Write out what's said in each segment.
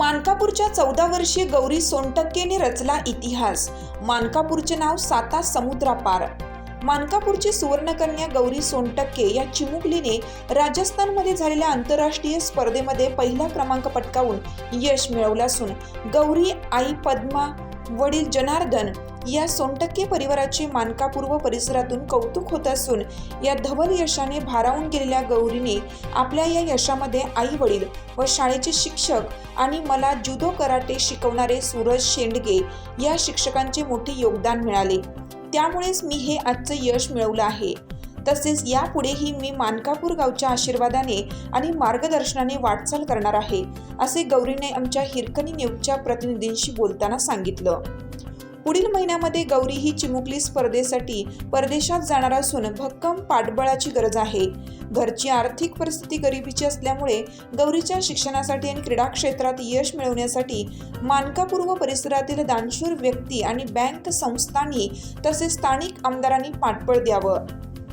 मानकापूरच्या चौदा वर्षीय गौरी सोनटक्केने रचला इतिहास. मानकापूरचे नाव साता समुद्रापार. मानकापूरची सुवर्णकन्या गौरी सोनटक्के या चिमुकलीने राजस्थानमध्ये झालेल्या आंतरराष्ट्रीय स्पर्धेमध्ये पहिला क्रमांक पटकावून यश मिळवलं असून गौरी आई पद्मा वडील जनार्दन या सोनटक्के परिवाराचे मानकापूर व परिसरातून कौतुक होत असून या धवल यशाने भारावून गेलेल्या गौरीने आपल्या या यशामध्ये आई वडील व शाळेचे शिक्षक आणि मला जुदो कराटे शिकवणारे सूरज शेंडगे या शिक्षकांचे मोठे योगदान मिळाले. त्यामुळेच मी हे आजचं यश मिळवलं आहे. तसेच यापुढेही मी मानकापूर गावच्या आशीर्वादाने आणि मार्गदर्शनाने वाटचाल करणार आहे असे गौरीने आमच्या हिरकणी न्यूजच्या प्रतिनिधींशी बोलताना सांगितलं. पुढील महिन्यामध्ये गौरी ही चिमुकली स्पर्धेसाठी परदेशात जाणार असून भक्कम पाठबळाची गरज आहे. घरची आर्थिक परिस्थिती गरिबीची असल्यामुळे गौरीच्या शिक्षणासाठी आणि क्रीडा क्षेत्रात यश मिळवण्यासाठी मानकापूर्व परिसरातील दानशूर व्यक्ती आणि बँक संस्थांनी तसेच स्थानिक आमदारांनी पाठबळ द्यावं.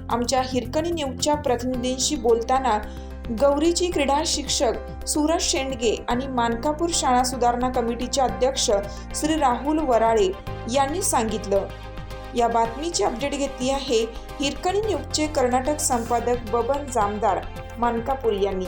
आमच्या हिरकणी न्यूजच्या प्रतिनिधींशी बोलताना गौरीची क्रीडा शिक्षक सूरज शेंडगे आणि मानकापूर शाळा सुधारणा कमिटीचे अध्यक्ष श्री राहुल वराळे यांनी सांगितलं. या बातमीची अपडेट घेतली आहे हिरकणी न्यूजचे कर्नाटक संपादक बबन जामदार मानकापूर यांनी.